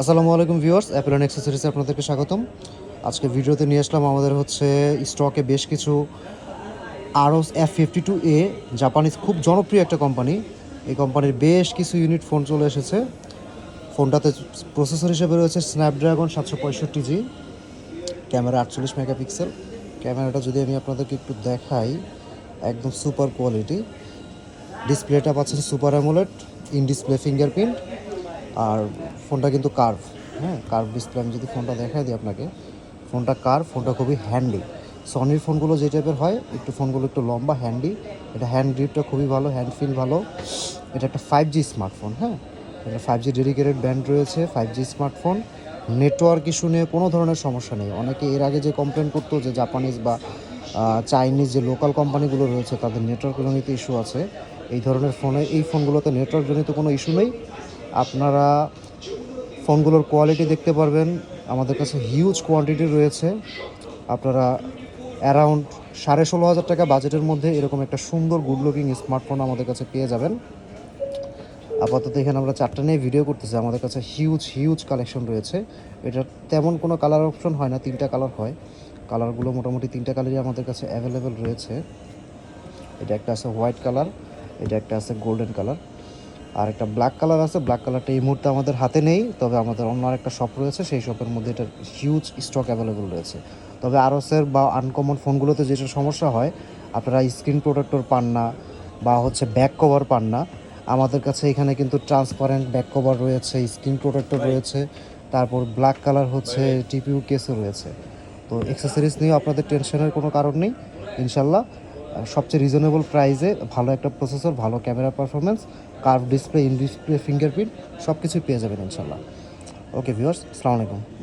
আসসালামু আলাইকুম ভিউয়ার্স অ্যাপেলন অ্যাক্সেসরিজে আপনাদেরকে স্বাগতম। আজকে ভিডিওতে নিয়ে আসলাম আমাদের হচ্ছে স্টকে বেশ কিছু আরওস F fifty two A Japanese খুব জনপ্রিয় একটা কোম্পানি এই কোম্পানির বেশ কিছু ইউনিট ফোন চলে এসেছে। ফোনটাতে প্রসেসর হিসেবে রয়েছে স্ন্যাপড্রাগন সাতশো পঁয়ষট্টি জি ক্যামেরা আটচল্লিশ মেগাপিক্সেল ক্যামেরাটা যদি আমি আপনাদেরকে একটু দেখাই, একদম সুপার কোয়ালিটি ডিসপ্লেটা পাচ্ছেন super AMOLED in display fingerprint আর ফোনটা কিন্তু কার্ভ হ্যাঁ কার্ভ ডিসপ্লে আমি যদি ফোনটা দেখাই দিই আপনাকে, ফোনটা কার্ভ, ফোনটা খুবই হ্যান্ডি সনির ফোনগুলো যে টাইপের হয়, একটু ফোনগুলো একটু লম্বা হ্যান্ডি এটা হ্যান্ড গ্রিপটা খুবই ভালো হ্যান্ড ফিল ভালো। এটা একটা ফাইভ জি স্মার্টফোন হ্যাঁ। এটা ফাইভ জি ডেডিকেটেড ব্যান্ড রয়েছে five G smartphone network issue নিয়ে কোনো ধরনের সমস্যা নেই। অনেকে এর আগে যে কমপ্লেন করতো যে জাপানিজ বা চাইনিজ যে লোকাল কোম্পানিগুলো রয়েছে, তাদের নেটওয়ার্ক জনিত ইস্যু আছে। এই ধরনের ফোনে এই ফোনগুলোতে নেটওয়ার্ক জনিত কোনো ইস্যু নেই। আপনারা ফোনগুলোর কোয়ালিটি দেখতে পারবেন। আমাদের কাছে হিউজ কোয়ান্টিটি রয়েছে। আপনারা অ্যারাউন্ড সাড়ে ষোলো হাজার টাকা বাজেটের মধ্যে এরকম একটা সুন্দর গুড লুকিং স্মার্টফোন আমাদের কাছে পেয়ে যাবেন। আপাতত এখানে আমরা চারটা নিয়ে ভিডিও করতেছি। আমাদের কাছে হিউজ হিউজ কালেকশন রয়েছে। এটা তেমন কোনো কালার অপশন হয় না, তিনটা কালার হয়। কালারগুলো মোটামুটি তিনটা কালারই আমাদের কাছে অ্যাভেলেবেল রয়েছে। এটা একটা আছে হোয়াইট কালার এটা একটা আছে গোল্ডেন কালার আর একটা ব্ল্যাক কালার আছে ব্ল্যাক কালারটা এই মুহূর্তে আমাদের হাতে নেই তবে আমাদের অন্য আরেকটা শপ রয়েছে সেই শপের মধ্যে এটার হিউজ স্টক অ্যাভেলেবল রয়েছে। তবে আরসের বা আনকমন ফোনগুলোতে যেটা সমস্যা হয় আপনারা স্ক্রিন প্রোটেক্টর পান না বা হচ্ছে ব্যাক কভার পান না। আমাদের কাছে এখানে কিন্তু ট্রান্সপারেন্ট ব্যাক কভার রয়েছে স্ক্রিন প্রোটেক্টর রয়েছে তারপর ব্ল্যাক কালার হচ্ছে টিপিউ কেসও রয়েছে। তো এক্সেসরিজ নিয়েও আপনাদের টেনশনের কোনো কারণ নেই ইনশাল্লাহ। সবচেয়ে রিজনেবল প্রাইসে ভালো একটা প্রসেসর ভালো camera performance curve display in display fingerprint সব কিছুই পেয়ে যাবেন ইনশাল্লাহ ওকে ভিউয়ার্স আসসালামু আলাইকুম।